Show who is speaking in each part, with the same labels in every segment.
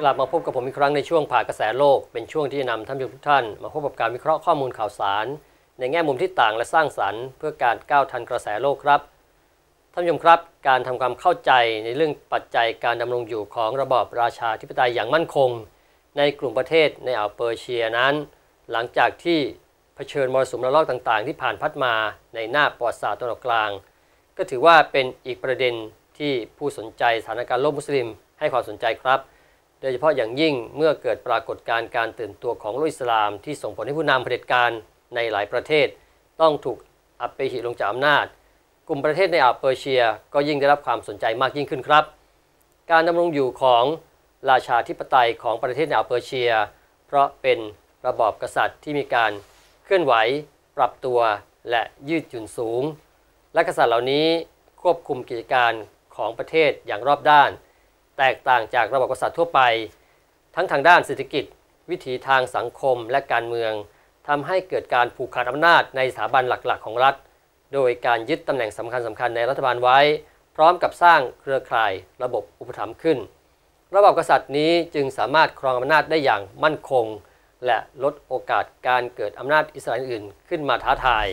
Speaker 1: กลับมาพบกับผมอีกครั้งในช่วงผ่ากระแสโลก เป็นช่วงที่จะนำท่านผู้ชมทุกท่าน มาพบกับการวิเคราะห์ข้อมูลข่าวสาร ในแง่มุมที่ต่างและสร้างสรรค์ เพื่อการก้าวทันกระแสโลกครับท่านผู้ชมครับ การทำความเข้าใจในเรื่องปัจจัยการดำรงอยู่ของระบอบราชาธิปไตยอย่างมั่นคง ในกลุ่มประเทศในอ่าวเปอร์เซียนั้น หลังจากที่เผชิญมรสุมระลอกต่างๆ ที่ผ่านพัดมาในหน้าประวัติศาสตร์ตะวันออกกลาง ก็ถือว่าเป็นอีกประเด็นที่ผู้สนใจสถานการณ์โลกมุสลิมให้ความสนใจครับ ดยเฉพาะอย่างยิ่งเมื่อเกิดปรากฏการณ์การตื่นตัวของโลกอิสลามที่ส่งผลให้ผู้นำเผด็จการในหลายประเทศ ต้องถูกอัปเปหิลงจากอำนาจ กลุ่มประเทศในอาเปอร์เซียก็ยิ่งได้รับความสนใจมากยิ่งขึ้นครับ การดำรงอยู่ของราชาธิปไตยของประเทศในอาเปอร์เซีย เพราะเป็นระบอบกษัตริย์ที่มีการเคลื่อนไหว ปรับตัวและยืดหยุ่นสูง และกษัตริย์เหล่านี้ควบคุมกิจการของประเทศอย่างรอบด้าน แตกต่างจากระบบกษัตริย์ทั่วไป ทั้งทางด้านเศรษฐกิจ วิถีทางสังคมและการเมืองทำให้เกิดการผูกขาดอำนาจในสถาบันหลักๆ ของรัฐ โดยการยึดตำแหน่งสำคัญสคัญๆในรัฐบาลไว้ พร้อมกับสร้างเครือข่ายระบบอุปถัมภ์ขึ้น ระบอบกษัตริย์นี้จึงสามารถครองอำนาจได้อย่างมั่นคง และลดโอกาสการเกิดอำนาจอิสระอื่นขึ้นมาท้าทาย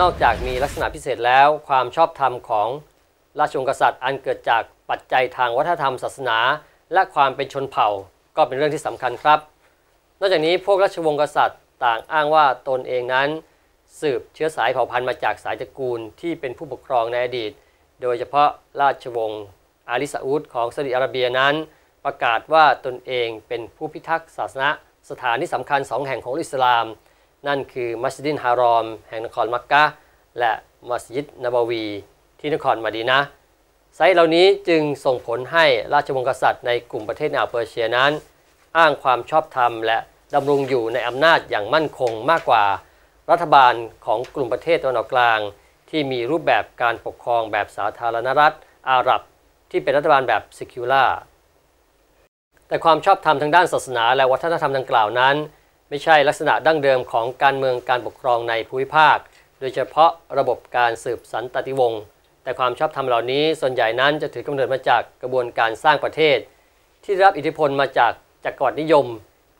Speaker 1: นอกจากมีลักษณะพิเศษแล้วความชอบธรรมของ ราชวงศ์กษัตริย์อันเกิดจากปัจจัยทางวัฒนธรรมศาสนา และความเป็นชนเผ่าก็เป็นเรื่องที่สำคัญครับ นอกจากนี้พวกราชวงศ์กษัตริย์ต่างอ้างว่าตนเองนั้น สืบเชื้อสายเผ่าพันธุ์มาจากสายตระกูลที่เป็นผู้ปกครองในอดีต โดยเฉพาะราชวงศ์อาลิซาอุดของซาอุดิอาระเบียนั้น ประกาศว่าตนเองเป็นผู้พิทักษ์ศาสนาสถานที่สำคัญสองแห่งของอิสลาม นั่นคือมัสยิดฮารอม แห่งนครมักกะและมัสยิดนบวี ที่นครมาดีนะไซต์เหล่านี้จึงส่งผลให้ราชวงศ์กษัตริย์ในกลุ่มประเทศในอ่าวเปอร์เซียนั้น อ้างความชอบธรรมและดำรงอยู่ในอำนาจอย่างมั่นคงมากกว่า รัฐบาลของกลุ่มประเทศตะวันออกกลาง ที่มีรูปแบบการปกครองแบบสาธารณรัฐ อาหรับ ที่เป็นรัฐบาลแบบซิคิวล่าแต่ความชอบธรรมทางด้านศาสนา และวัฒนธรรมดังกล่าวนั้น ไม่ใช่ลักษณะดั้งเดิมของการเมืองการปกครองในภูมิภาค โดยเฉพาะระบบการสืบสันตติวงศ์ แต่ความชอบธรรมเหล่านี้ส่วนใหญ่นั้นจะถือกำเนิดมาจากกระบวนการสร้างประเทศ ที่ได้รับอิทธิพลมาจากจักรวรรดินิยม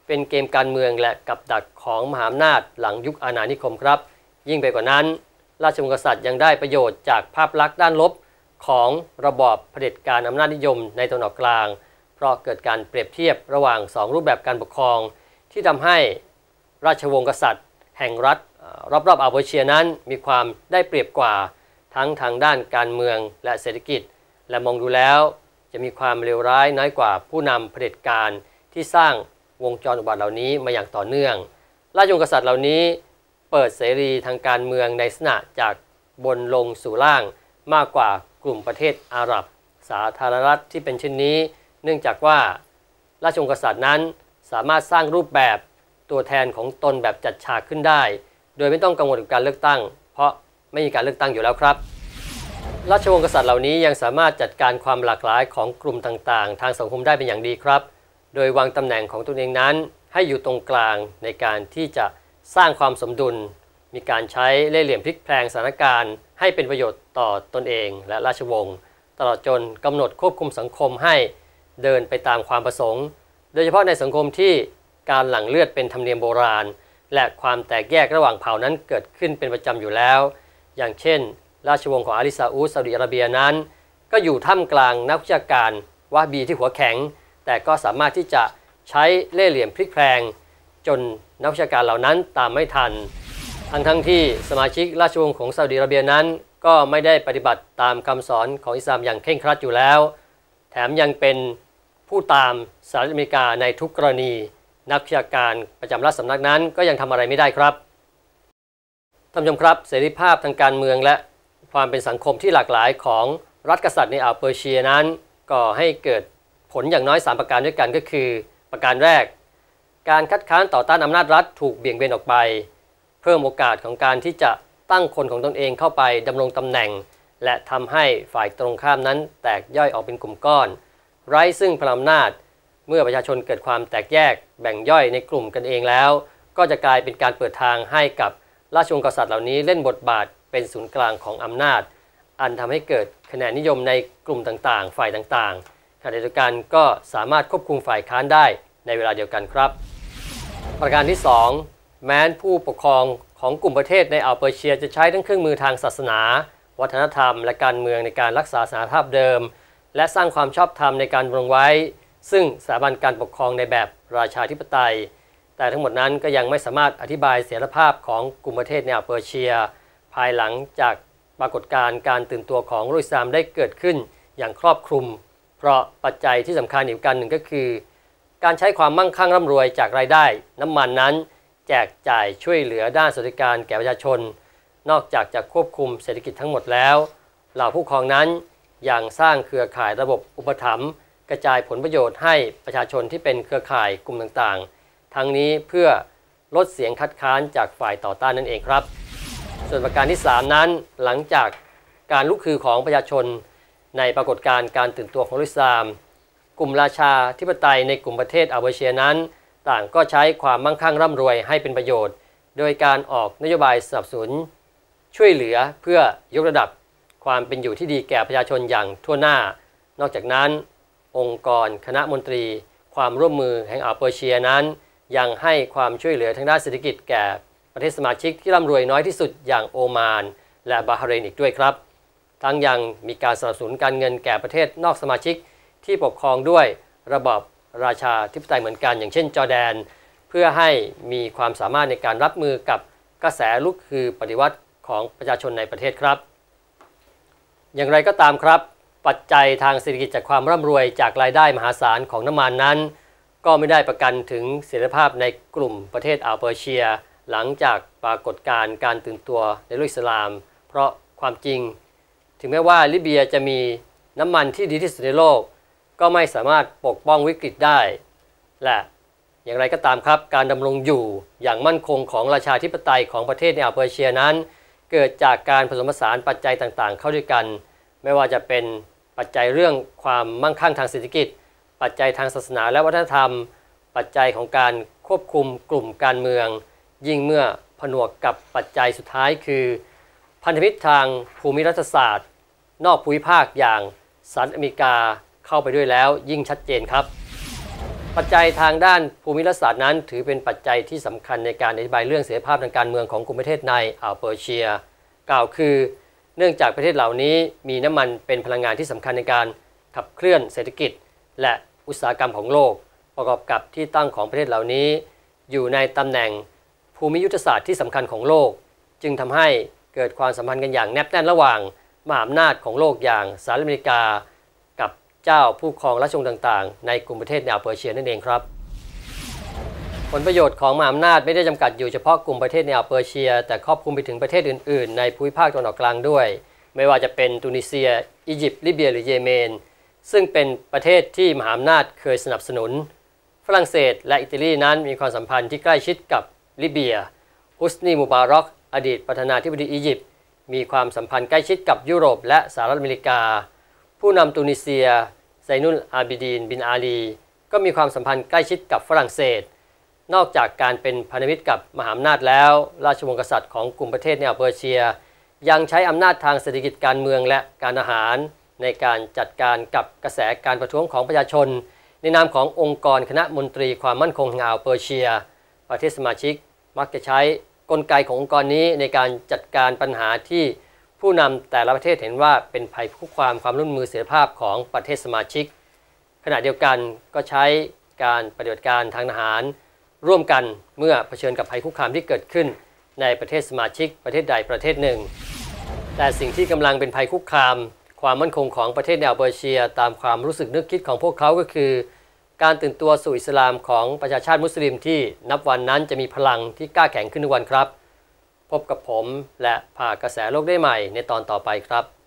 Speaker 1: เป็นเกมการเมืองและกับดักของมหาอำนาจหลังยุคอาณานิคมครับ ยิ่งไปกว่านั้น ราชวงศ์กษัตริย์ยังได้ประโยชน์จากภาพลักษณ์ด้านลบของระบอบเผด็จการอำนาจนิยมในตะวันออกกลาง เพราะเกิดการเปรียบเทียบระหว่าง 2 รูปแบบการปกครอง ที่ทำให้ราชวงศ์กษัตริย์ แห่งรัฐรอบๆอาเวเชียนั้นมีความได้เปรียบกว่า ทั้งทางด้านการเมืองและเศรษฐกิจ และมองดูแล้วจะมีความเลวร้ายน้อยกว่าผู้นำเผด็จการที่สร้างวงจรอุบัติเหล่านี้มาอย่างต่อเนื่อง ราชวงศ์กษัตริย์เหล่านี้ เปิดเสรีทางการเมืองในลักษณะจากบนลงสู่ล่างมากกว่ากลุ่มประเทศอาหรับ สาธารณรัฐที่เป็นเช่นนี้ เนื่องจากว่า ราชวงศ์กษัตริย์นั้นสามารถสร้างรูปแบบตัวแทนของตนแบบจัดฉากขึ้นได้ โดยไม่ต้องกังวลกับการเลือกตั้ง เพราะ ไม่มีการเลือกตั้งอยู่แล้วครับ ราชวงศ์กษัตริย์เหล่านี้ยังสามารถจัดการความหลากหลายของกลุ่มต่างๆ ทางสังคมได้เป็นอย่างดีครับ โดยวางตำแหน่งของตนเองนั้น ให้อยู่ตรงกลางในการที่จะสร้างความสมดุล มีการใช้เล่ห์เหลี่ยมพลิกแพลงสถานการณ์ ให้เป็นประโยชน์ต่อตนเองและราชวงศ์ตลอดจนกำหนดควบคุมสังคมให้เดินไปตามความประสงค์ โดยเฉพาะในสังคมที่การหลั่งเลือดเป็นธรรมเนียมโบราณ และความแตกแยกระหว่างเผ่านั้นเกิดขึ้นเป็นประจำอยู่แล้ว อย่างเช่น ราชวงศ์ของอาลิซาอุดซาอุดิอาระเบียนั้น ก็อยู่ท่ามกลางนักวิชาการวาบีที่หัวแข็ง แต่ก็สามารถที่จะใช้เล่ห์เหลี่ยมพลิกแพลงจนนักวิชาการเหล่านั้นตามไม่ทัน ทั้งทั้งที่สมาชิกราชวงศ์ของซาอุดิอาระเบียนั้น ก็ไม่ได้ปฏิบัติตามคำสอนของอิสลามอย่างเคร่งครัดอยู่แล้ว แถมยังเป็นผู้ตามสหรัฐอเมริกาในทุกกรณี นักวิชาการประจำรัฐสำนักนั้นก็ยังทำอะไรไม่ได้ครับ ท่านผู้ชมครับเสรีภาพทางการเมืองและความเป็นสังคมที่หลากหลายของรัฐกษัตริย์ในอ่าวเปอร์เซียนั้นก่อให้เกิดผลอย่างน้อย 3 ประการด้วยกันก็คือ ประการแรก การคัดค้านต่อต้านอำนาจรัฐถูกเบี่ยงเบนออกไป เพิ่มโอกาสของการที่จะตั้งคนของตนเองเข้าไปดำรงตำแหน่ง และทำให้ฝ่ายตรงข้ามนั้นแตกย่อยออกเป็นกลุ่มก้อน ไร้ซึ่งพลังอำนาจ เมื่อประชาชนเกิดความแตกแยก แบ่งย่อยในกลุ่มกันเองแล้ว ก็จะกลายเป็นการเปิดทางให้กับ ราชวงศ์กษัตริย์เหล่านี้เล่นบทบาทเป็นศูนย์กลางของอำนาจ อันทำให้เกิดคะแนนนิยมในกลุ่มต่างๆ ฝ่ายต่างๆขณะเดียวกันก็สามารถควบคุมฝ่ายค้านได้ในเวลาเดียวกันครับ ประการที่ 2 แม้นผู้ปกครองของกลุ่มประเทศในอ่าวเปอร์เซียจะใช้ทั้งเครื่องมือทางศาสนา วัฒนธรรม และการเมืองในการรักษาสถานภาพเดิม และสร้างความชอบธรรมในการดำรงไว้ ซึ่งสถาบันการปกครองในแบบราชาธิปไตย แต่ทั้งหมดนั้นก็ยังไม่สามารถอธิบายเสถียรภาพของกลุ่มประเทศในอ่าวเปอร์เซีย ภายหลังจากปรากฏการณ์การตื่นตัวของรุสลามได้เกิดขึ้นอย่างครอบคลุม เพราะปัจจัยที่สำคัญอีกการหนึ่งก็คือ การใช้ความมั่งคั่งร่ำรวยจากรายได้ น้ำมันนั้น แจกจ่ายช่วยเหลือด้านสวัสดิการแก่ประชาชน นอกจากจะควบคุมเศรษฐกิจทั้งหมดแล้วเหล่าผู้ครองนั้นยังสร้างเครือข่ายระบบอุปถัมภ์กระจายผลประโยชน์ให้ประชาชนที่เป็นเครือข่ายกลุ่มต่างๆ ทั้งนี้เพื่อลดเสียงคัดค้านจากฝ่ายต่อต้านนั่นเองครับ ส่วนประการที่ 3 นั้นหลังจากการลุกคือของประชาชน ในปรากฏการณ์การตื่นตัวของอิสลาม กลุ่มราชาธิปไตยในกลุ่มประเทศอาเวเชียนั้น ต่างก็ใช้ความมั่งคั่งร่ำรวยให้เป็นประโยชน์ โดยการออกนโยบายสนับสนุน ช่วยเหลือเพื่อยกระดับความเป็นอยู่ที่ดีแก่ประชาชนอย่างทั่วหน้า นอกจากนั้น องค์กรคณะมนตรี ความร่วมมือแห่งอาเปอร์เชียนั้น ยังให้ความช่วยเหลือทางด้านเศรษฐกิจแก่ประเทศสมาชิกที่ร่ำรวยน้อยที่สุดอย่างโอมาน และบาฮาเรนอีกด้วยครับ ทั้งยังมีการสนับสนุนการเงินแก่ประเทศนอกสมาชิกที่ปกครองด้วยระบอบราชาธิปไตยเหมือนกัน อย่างเช่นจอร์แดน เพื่อให้มีความสามารถในการรับมือกับกระแสลุกคือปฏิวัติของประชาชนในประเทศครับ อย่างไรก็ตามครับ ปัจจัยทางเศรษฐกิจจากความร่ำรวยจากรายได้มหาศาลของน้ำมันนั้น ก็ไม่ได้ประกันถึงเสถียรภาพในกลุ่มประเทศอัลเปอร์เชีย หลังจากปรากฏการณ์การตื่นตัวในโลกอิสลาม เพราะความจริง ถึงแม้ว่าลิเบียจะมีน้ำมันที่ดีที่สุดในโลก ก็ไม่สามารถปกป้องวิกฤตได้ และอย่างไรก็ตามครับ การดำรงอยู่อย่างมั่นคงของราชาธิปไตยของประเทศในอัลเปอร์เชียนั้น เกิดจากการผสมผสานปัจจัยต่างๆ เข้าด้วยกัน ไม่ว่าจะเป็นปัจจัยเรื่องความมั่งคั่งทางเศรษฐกิจ ปัจจัยทางศาสนาและวัฒนธรรม ปัจจัยของการควบคุมกลุ่มการเมือง ยิ่งเมื่อผนวกกับปัจจัยสุดท้ายคือ พันธมิตรทางภูมิรัฐศาสตร์ นอกภูมิภาคอย่างสหรัฐอเมริกาเข้าไปด้วยแล้วยิ่งชัดเจนครับ ปัจจัยทางด้านภูมิรัฐศาสตร์นั้น ถือเป็นปัจจัยที่สำคัญในการอธิบายเรื่องเสรีภาพทางการเมืองของกลุ่มประเทศในอ่าวเปอร์เซีย กล่าวคือ เนื่องจากประเทศเหล่านี้มีน้ำมันเป็นพลังงานที่สำคัญในการขับเคลื่อนเศรษฐกิจ และอุตสาหกรรมของโลก ประกอบกับที่ตั้งของประเทศเหล่านี้ อยู่ในตำแหน่งภูมิยุทธศาสตร์ที่สำคัญของโลก จึงทำให้เกิดความสัมพันธ์กันอย่างแนบแน่นระหว่างมหาอำนาจของโลกอย่างสหรัฐอเมริกา กับเจ้าผู้ครองราชวงศ์ต่างๆ ในกลุ่มประเทศแนวเปอร์เซียนั่นเองครับ ผลประโยชน์ของมหาอำนาจไม่ได้จำกัดอยู่เฉพาะกลุ่มประเทศแนวเปอร์เซีย แต่ครอบคลุมไปถึงประเทศอื่น ๆ ในภูมิภาคตะวันออกกลางด้วย ไม่ว่าจะเป็นตุนิเซีย อียิปต์ลิเบียหรือเยเมน ซึ่งเป็นประเทศที่มหาอำนาจเคยสนับสนุน ฝรั่งเศสและอิตาลีนั้นมีความสัมพันธ์ที่ใกล้ชิดกับลิเบียฮุสนีมูบารอก อดีตประธานาธิบดีอียิปต์มีความสัมพันธ์ใกล้ชิดกับยุโรปและสหรัฐอเมริกา ผู้นำตุนิเซียไซนุลอาบิดีนบินอาลีก็มีความสัมพันธ์ใกล้ชิดกับฝรั่งเศส นอกจากการเป็นพันธมิตรกับมหาอำนาจแล้ว ราชวงศ์กษัตริย์ของกลุ่มประเทศในเปอร์เซีย ยังใช้อำนาจทางเศรษฐกิจการเมืองและการอาหาร ในการจัดการกับกระแสการประท้วงของประชาชน ในนามขององค์กรคณะมนตรีความมั่นคงแห่งอ่าวเปอร์เซีย ประเทศสมาชิกมักจะใช้กลไกขององค์กรนี้ในการจัดการปัญหาที่ผู้นำแต่ละประเทศเห็นว่าเป็นภัยคุกคามความร่วมมือเสถียรภาพของประเทศสมาชิก ขณะเดียวกันก็ใช้การปฏิบัติการทางทหาร ร่วมกันเมื่อเผชิญกับภัยคุกคามที่เกิดขึ้น ในประเทศสมาชิกประเทศใดประเทศหนึ่ง แต่สิ่งที่กำลังเป็นภัยคุกคาม ความมั่นคงของประเทศแนวเบอร์เชีย ตามความรู้สึกนึกคิดของพวกเขาก็คือ การตื่นตัวสู่อิสลามของประชาชาติมุสลิมที่นับวันนั้นจะมีพลังที่กล้าแข็งขึ้นทุกวันครับ พบกับผมและผ่ากระแสโลกได้ใหม่ในตอนต่อไปครับ